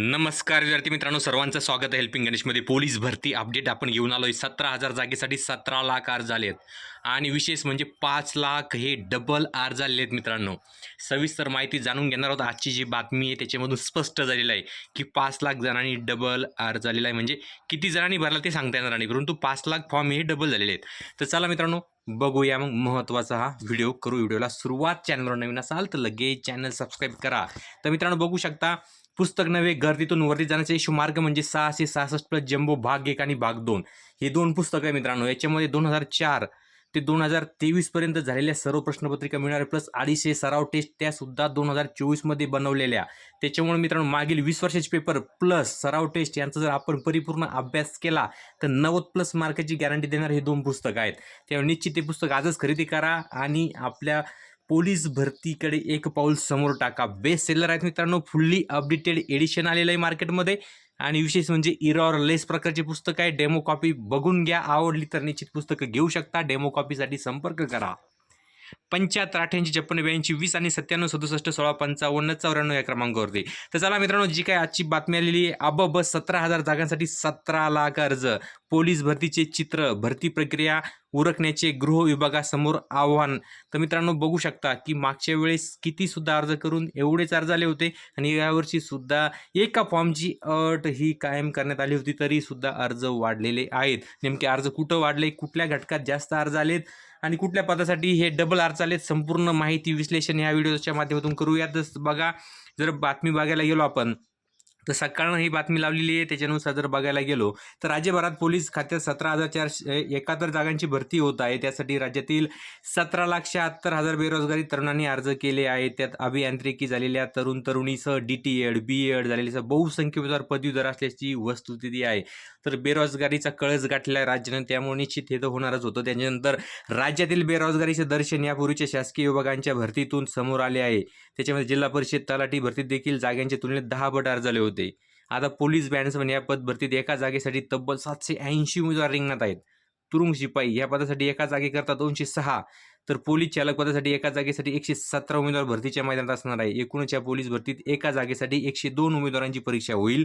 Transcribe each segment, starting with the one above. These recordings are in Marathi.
नमस्कार विद्यार्थी मित्रांनो सर्वांचं स्वागत आहे हेल्पिंग गणेशमध्ये. पोलीस भरती अपडेट आपण घेऊन आलो आहे सतरा हजार जागेसाठी सतरा लाख अर्ज आले आहेत आणि विशेष म्हणजे पाच लाख हे डबल अर्ज आलेले आहेत मित्रांनो. सविस्तर माहिती जाणून घेणार आहोत. आजची जी बातमी आहे त्याच्यामधून स्पष्ट झालेलं आहे की पाच लाख जणांनी डबल अर्ज आलेला आहे. म्हणजे किती जणांनी भरला ते सांगता येणार नाही. परंतु पाच लाख फॉर्म हे डबल झालेले आहेत. तर चला मित्रांनो बघूया मग महत्त्वाचा हा व्हिडिओ करू. व्हिडिओला सुरुवात चॅनलवर नवीन असाल तर लगेच चॅनल सबस्क्राईब करा. तर मित्रांनो बघू शकता पुस्तक नव्हे गर्दीतून वरती जाण्याचा इशू मार्ग म्हणजे सहाशे सहासष्ट प्लस जम्बो भाग एक आणि भाग दोन. हे दोन पुस्तकं आहे मित्रांनो. याच्यामध्ये दोन हजार चार ते दोन हजार तेवीसपर्यंत झालेल्या सर्व प्रश्नपत्रिका मिळणार प्लस अडीचशे सराव टेस्ट त्या सुद्धा दोन हजार चोवीसमध्ये बनवलेल्या. त्याच्यामुळे मित्रांनो मागील वीस वर्षाचे पेपर प्लस सराव टेस्ट यांचा जर आपण परिपूर्ण अभ्यास केला तर नव्वद प्लस मार्काची गॅरंटी देणार हे दोन पुस्तकं आहेत. त्यामुळे निश्चित ते पुस्तक आजच खरेदी करा आणि आपल्या पोलीस भरतीकडे एक पाऊल समोर टाका. बेस्ट सेलर आहेत मित्रांनो फुल्ली अपडेटेड एडिशन आलेलं आहे मार्केटमध्ये आणि विशेष म्हणजे इरॉर लेस प्रकारचे पुस्तक आहे डेमो कॉपी बघून घ्या. आवडली तर निश्चित पुस्तकं घेऊ शकता. डेमो कॉपीसाठी संपर्क करा. पंच्याहत्तर अठ्ठ्याऐंशी छप्पन्न ब्याऐंशी वीस आणि सत्त्याण्णव सदुसष्ट सोळा पंचावन्न चौऱ्याण्णव या क्रमांकावरती. तर चला मित्रांनो जी काय आजची बातमी आलेली आहे अबब सतरा हजार जागांसाठी सतरा लाख अर्ज. पोलीस भरतीचे चित्र भरती प्रक्रिया उरकण्याचे गृह विभागासमोर आव्हान. तर मित्रांनो बघू शकता की मागच्या वेळेस किती सुद्धा अर्ज करून एवढेच अर्ज आले होते आणि यावर्षी सुद्धा एका फॉर्मची अट ही कायम करण्यात आली होती तरी सुद्धा अर्ज वाढलेले आहेत. नेमके अर्ज कुठं वाढले कुठल्या घटकात जास्त अर्ज आलेत आणि कुठल्या पदासाठी हे डबल आर चालेल संपूर्ण माहिती विश्लेषण या व्हिडिओच्या माध्यमातून करूयातच. बघा जर बातमी बघायला गेलो आपण तर सकाळनं ही बातमी लावलेली आहे त्याच्यानुसार जर बघायला गेलो तर राज्यभरात पोलीस खात्यात सतरा हजार चारशे एकाहत्तर जागांची भरती होत आहे. त्यासाठी राज्यातील सतरा लाख शहात्तर हजार बेरोजगारी तरुणांनी अर्ज केले आहेत. त्यात अभियांत्रिकी झालेल्या तरुण तरुणीसह D T Ed B Ed झालेल्या बहुसंख्येनुसार पदवीधर असल्याची वस्तुस्थिती आहे. तर बेरोजगारीचा कळस गाठलेला आहे राज्यानं त्यामुळे निश्चित हे तर होणारच होतं. त्याच्यानंतर राज्यातील बेरोजगारीचे दर्शन यापूर्वीच्या शासकीय विभागांच्या भरतीतून समोर आले आहे. त्याच्यामध्ये जिल्हा परिषद तलाठी भरतीत देखील जागांच्या तुलनेत दहा पट अर्ज आले होते. आता पोलीस बँड्समन या पद भरतीत एका जागेसाठी तब्बल सातशे ऐंशी उमेदवार रिंगणात आहेत. तुरुंग शिपाई या पदासाठी एका जागेकरता दोनशे सहा तर पोलीस चालक पदासाठी एका जागेसाठी एकशे सतरा उमेदवार भरतीच्या मैदानात असणार आहे. एकूणच या पोलीस भरतीत एका जागेसाठी एकशे दोन उमेदवारांची परीक्षा होईल.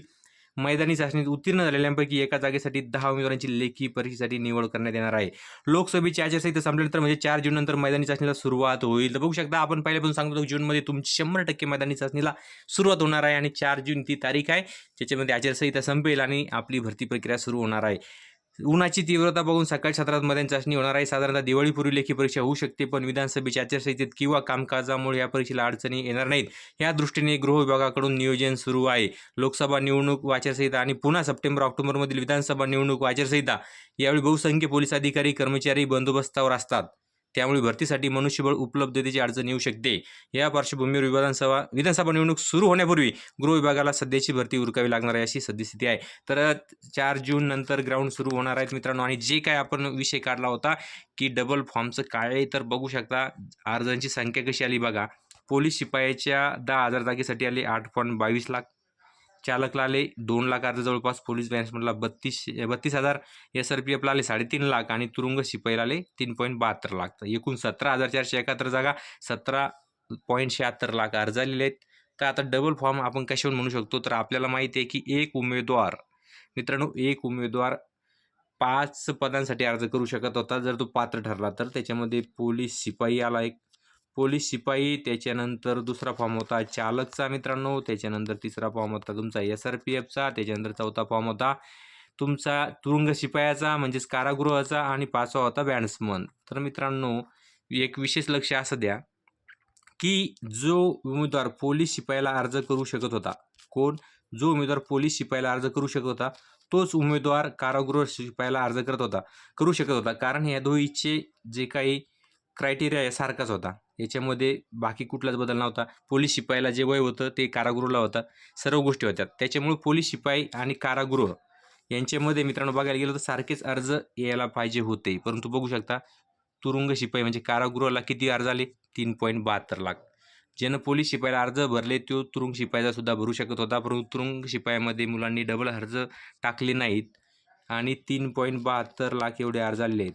मैदानी चाचणीत उत्तीर्ण झालेल्यांपैकी एका जागेसाठी दहा उमेदवारांची लेखी परीक्षेसाठी निवड करण्यात येणार आहे. लोकसभेची आचारसंहिता संपल्यानंतर म्हणजे चार जून नंतर मैदानी चाचणीला सुरुवात होईल. तर बघू शकता आपण पहिल्यापासून सांगतो जूनमध्ये तुमची शंभर टक्के मैदानी चाचणीला सुरुवात होणार आहे आणि चार जून ती तारीख आहे त्याच्यामध्ये आचारसंहिता संपेल आणि आपली भरती प्रक्रिया सुरू होणार आहे. उन्हाची तीव्रता बघून सकाळी सत्रात चाचणी होणार आहे. साधारणतः दिवाळीपूर्वी लेखी परीक्षा होऊ शकते पण विधानसभेच्या आचारसंहितेत किंवा कामकाजामुळे या परीक्षेला अडचणी येणार नाहीत. या दृष्टीने गृह विभागाकडून नियोजन सुरू आहे. लोकसभा निवडणूक आचारसंहिता आणि पुन्हा सप्टेंबर ऑक्टोबरमधील विधानसभा निवडणूक आचारसंहिता. यावेळी बहुसंख्य पोलीस अधिकारी कर्मचारी बंदोबस्तावर असतात. त्यामुळे भरतीसाठी मनुष्यबळ उपलब्धतेची अडचण येऊ शकते. या पार्श्वभूमीवर विधानसभा विधानसभा निवडणूक सुरू होण्यापूर्वी गृह विभागाला सध्याची भरती उरकावी लागणार आहे अशी सद्यस्थिती आहे. तर चार जून नंतर ग्राउंड सुरू होणार आहेत मित्रांनो आणि जे काय आपण विषय काढला होता की डबल फॉर्मचं काय आहे तर बघू शकता. अर्जांची संख्या कशी आली बघा. पोलीस शिपायाच्या दहा हजार जागेसाठी आले आठ पॉईंट बावीस लाख चालकला आले दोन लाख अर्ज जवळपास पोलीस बॅन्समधला बत्तीस बत्तीस हजार एस आर पी एफला आले साडेतीन लाख आणि तुरुंग शिपाईला आले तीन पॉईंट बहात्तर लाख. तर एकूण सतरा हजार चारशे एकाहत्तर जागा सतरा पॉईंट शहात्तर लाख अर्ज आलेले आहेत. तर आता डबल फॉर्म आपण कशावर म्हणू शकतो? तर आपल्याला माहिती आहे की एक उमेदवार मित्रांनो एक उमेदवार पाच पदांसाठी अर्ज करू शकत होता जर तो पात्र ठरला तर. त्याच्यामध्ये पोलीस शिपाई आला एक पोलीस शिपाई त्याच्यानंतर दुसरा फॉर्म होता चालकचा मित्रांनो त्याच्यानंतर तिसरा फॉर्म होता तुमचा एस आर पी एफचा त्याच्यानंतर चौथा फॉर्म होता तुमचा तुरुंग शिपायाचा म्हणजेच कारागृहाचा आणि पाचवा होता बॅट्समन तर मित्रांनो एक विशेष लक्ष असं द्या की जो उमेदवार पोलीस शिपायाला अर्ज करू शकत होता कोण? जो उमेदवार पोलीस शिपायाला अर्ज करू शकत होता तोच उमेदवार कारागृह शिपायाला अर्ज करत होता करू शकत होता. कारण या दोहीचे जे काही क्रायटेरिया आहे सारखाच होता. याच्यामध्ये बाकी कुठलाच बदल नव्हता. पोलीस शिपाईला जे वय होतं ते कारागृहाला होतं. सर्व गोष्टी होत्या. त्याच्यामुळे पोलीस शिपाई आणि कारागृह यांच्यामध्ये मित्रांनो बघायला गेलो तर सारखेच अर्ज यायला पाहिजे होते. परंतु बघू शकता तुरुंग शिपाई म्हणजे कारागृहाला किती अर्ज आले? तीन पॉईंट बहात्तर लाख. ज्यानं पोलीस शिपाईला अर्ज भरले तो तुरुंग शिपाईचा सुद्धा भरू शकत होता. परंतु तुरुंग शिपायामध्ये मुलांनी डबल अर्ज टाकले नाहीत आणि तीन पॉईंट बहात्तर लाख एवढे अर्ज आलेले आहेत.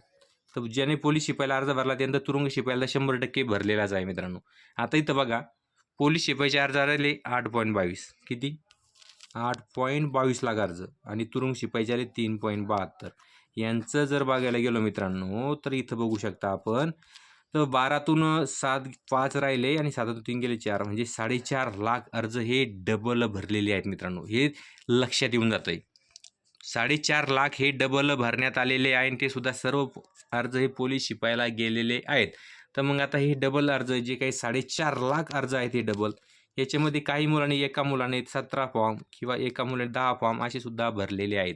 तर ज्याने पोलीस शिपायला अर्ज भरला त्यानंतर तुरुंग शिपायला शंभर टक्के भरलेलाच आहे मित्रांनो. आता इथं बघा पोलीस शिपाईचे अर्ज आले आठ पॉईंट बावीस. किती? आठ पॉईंट बावीस लाख अर्ज आणि तुरुंग शिपाईचे आले तीन पॉईंट बहात्तर. यांचं जर बघायला गेलो मित्रांनो तर इथं बघू शकता आपण तर बारातून सात पाच राहिले आणि सातातून तीन गेले चार. म्हणजे साडेचार लाख अर्ज हे डबल भरलेले आहेत मित्रांनो. हे लक्षात येऊन जातं आहे साडेचार लाख हे डबल भरण्यात आलेले आहे आणि ते सुद्धा सर्व अर्ज हे पोलीस शिपायला गेलेले आहेत. तर मग आता हे डबल अर्ज जे काही साडेचार लाख अर्ज आहेत हे डबल याच्यामध्ये काही मुलांनी एका मुलाने सतरा फॉर्म किंवा एका मुलाने दहा फॉर्म असे सुद्धा भरलेले आहेत.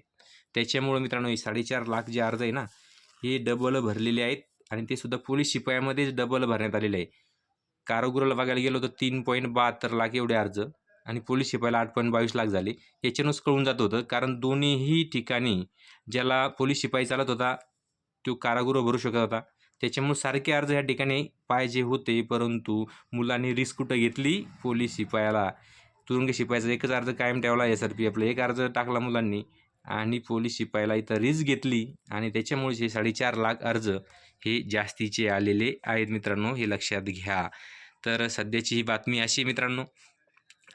त्याच्यामुळं मित्रांनो हे साडेचार लाख जे अर्ज आहे ना हे डबल भरलेले आहेत आणि ते सुद्धा पोलीस शिपायामध्येच डबल भरण्यात आलेले आहे. कारागृहाला बघायला गेलो तर तीन पॉईंट बहात्तर लाख एवढे अर्ज. आणि पोलीस शिपायाला आठ पॉईंट बावीस लाख झाले. याच्यानुस कळून जात होतं कारण दोन्हीही ठिकाणी ज्याला पोलीस शिपाई चालत होता तो कारागृह भरू शकत होता. त्याच्यामुळे सारखे अर्ज ह्या ठिकाणी पाहिजे होते परंतु मुलांनी रिस्क कुठं घेतली? पोलीस शिपायाला. तुरुंग शिपायाचा एकच अर्ज कायम ठेवला एस आर पी एफला एक अर्ज टाकला मुलांनी आणि पोलीस शिपायाला इथं रिस्क घेतली आणि त्याच्यामुळे हे साडेचार लाख अर्ज हे जास्तीचे आलेले आहेत मित्रांनो हे लक्षात घ्या. तर सध्याची ही बातमी अशी मित्रांनो.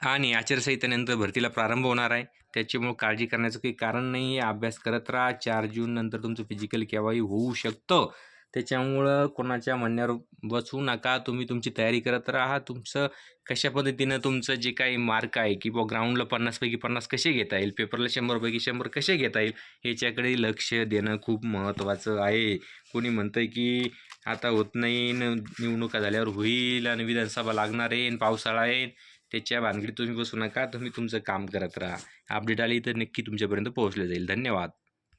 आणि आचारसंहितेनंतर भरतीला प्रारंभ होणार आहे. त्याच्यामुळे काळजी करण्याचं काही कारण नाही आहे. अभ्यास करत राहा. चार जून नंतर तुमचं फिजिकल केव्हाही होऊ शकतं. त्याच्यामुळं कोणाच्या म्हणण्यावर बसू नका. तुम्ही तुमची तयारी करत राहा. तुमचं कशा पद्धतीनं तुमचं जे काही मार्क आहे की बुवा ग्राउंडला पन्नासपैकी पन्नास कसे घेता येईल? पेपरला शंभरपैकी शंभर कसे घेता येईल? ह्याच्याकडे लक्ष देणं खूप महत्त्वाचं आहे. कोणी म्हणतं की आता होत नाही न निवडणुका झाल्यावर होईल आणि विधानसभा लागणार आहे आणि पावसाळा आहे. त्याच्या भानगडीत तुम्ही बसू नका. तुम्ही तुमचं काम करत राहा. अपडेट आली तर नक्की तुमच्यापर्यंत पोहोचले जाईल. धन्यवाद.